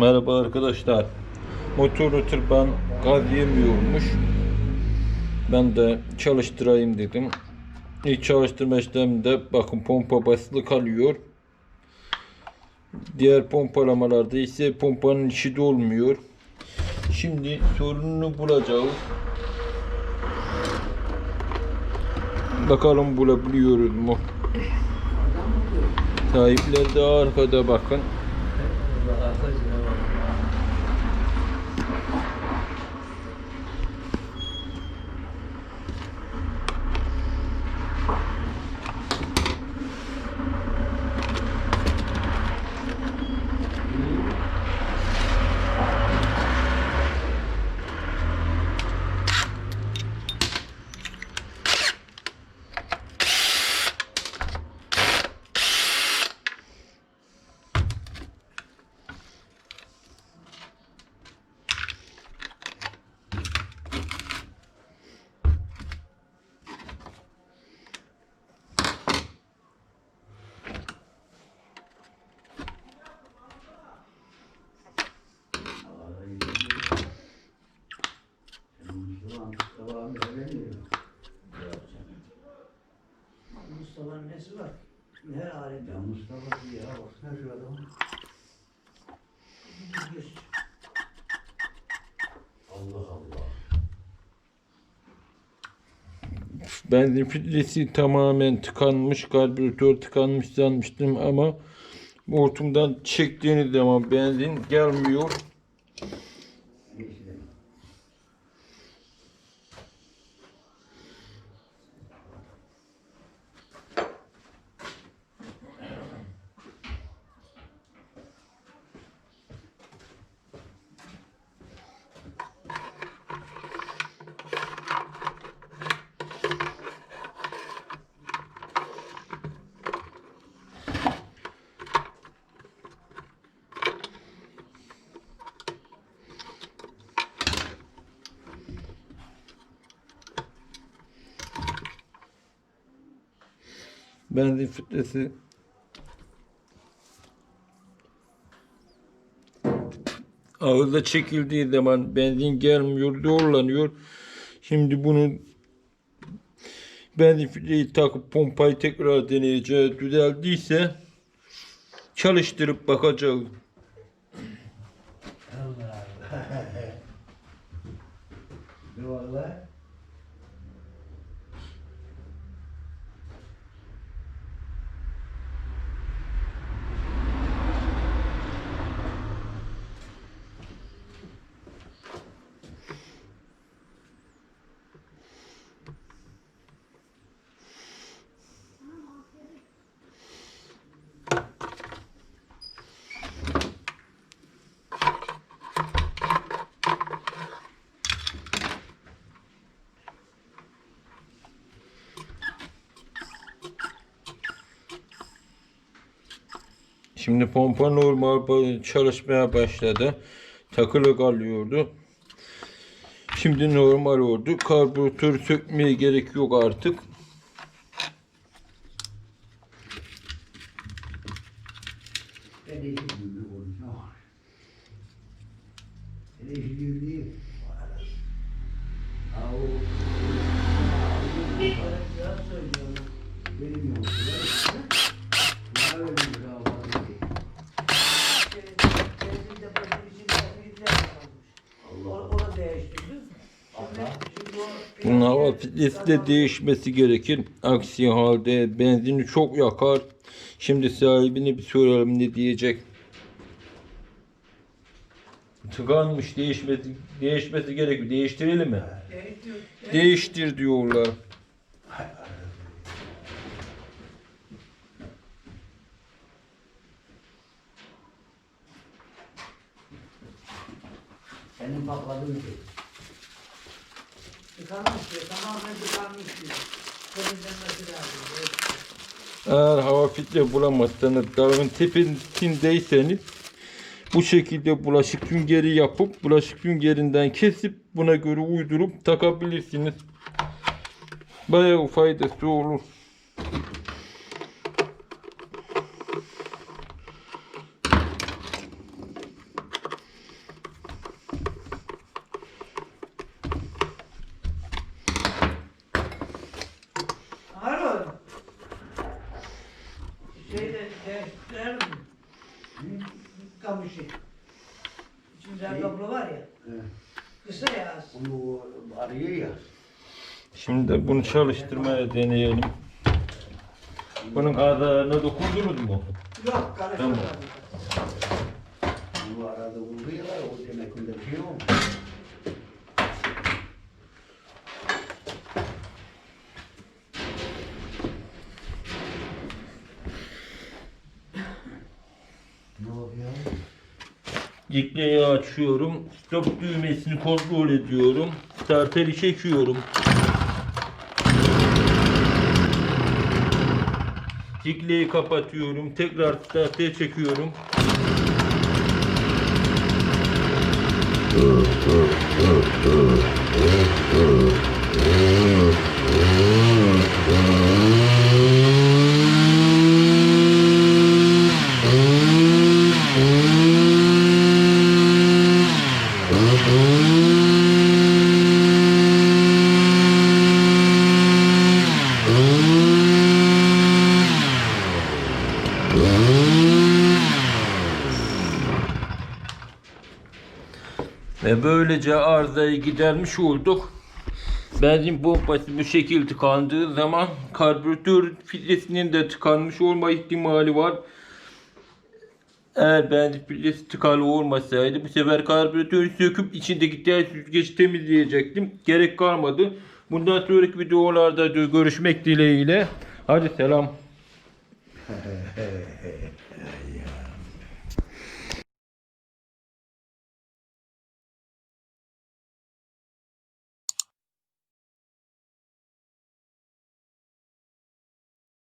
Merhaba arkadaşlar. Motorlu tırpan gaz yemiyormuş. Ben de çalıştırayım dedim. İlk çalıştırma işleminde bakın pompa basılı kalıyor. Diğer pompalamalarda ise pompanın içi dolmuyor. Şimdi sorununu bulacağız. Bakalım bulabiliyoruz mu? Sahipler de arkada bakın. 呃喝几天 Mustafa'nın nesi var? Her alemde. Ya Mustafa ya baksana şu adama. Bir Allah Allah. Benzin filtresi tamamen tıkanmış, karbüratör tıkanmış sanmıştım ama hortumdan çektiğiniz zaman benzin gelmiyor. Neyse de. Benzin filtresi ağızda çekildiği zaman benzin gelmiyor, doğrulanıyor. Şimdi bunu benzin filtreyi takıp pompayı tekrar deneyeceğiz. Düzeldiyse çalıştırıp bakacağız. Allah Şimdi pompa normal çalışmaya başladı. Takılı kalıyordu. Şimdi normal oldu. Karbüratörü sökmeye gerek yok artık. İşi gibi de işi gibi değil. Ha o. Ya söylüyorum. Benim yok. Ne öyle bir davranış ki? Benzin deposunun içinde filtre kalmış. O- Onu değiştirdim. Şimdi, şimdi o Bunun hava filtresi de değişmesi gerekir. Aksi halde benzini çok yakar. Şimdi sahibine bir soralım ne diyecek. Tıkanmış değişmesi değişmesi gerekiyor. Değiştirelim mi? değiştir. Diyorlar. Senin patladığın şey. Tıkanmış diyor. Tamamen tıkanmış diyor. Temizlenmesi lazım. Eğer hava filtre bulamazsanız dağın tepesindeyseniz bu şekilde bulaşık süngeri yapıp bulaşık süngerinden kesip buna göre uydurup takabilirsiniz. Bayağı faydası olur. Toplu var ya. He. Onu arıyor ya. Şimdi de bunu çalıştırmaya deneyelim. Bunun ağızlarına dokundunuz mu? Yok karıştırmadım. Tamam. Bu arada vuruyorlar. O demek ki bir şey olmuş. Dikleyi açıyorum. Stop düğmesini kontrol ediyorum. Starteri çekiyorum. Dikleyi kapatıyorum. Tekrar starteri çekiyorum. Ve böylece arızayı gidermiş olduk. Benzin pompası bu şekilde tıkandığı zaman karbüratör filtresinin de tıkanmış olma ihtimali var. Eğer benzin filtresi tıkalı olmasaydı bu sefer karbüratörü söküp içindeki ters süzgeci temizleyecektim. Gerek kalmadı. Bundan sonraki videolarda görüşmek dileğiyle. Hadi selam.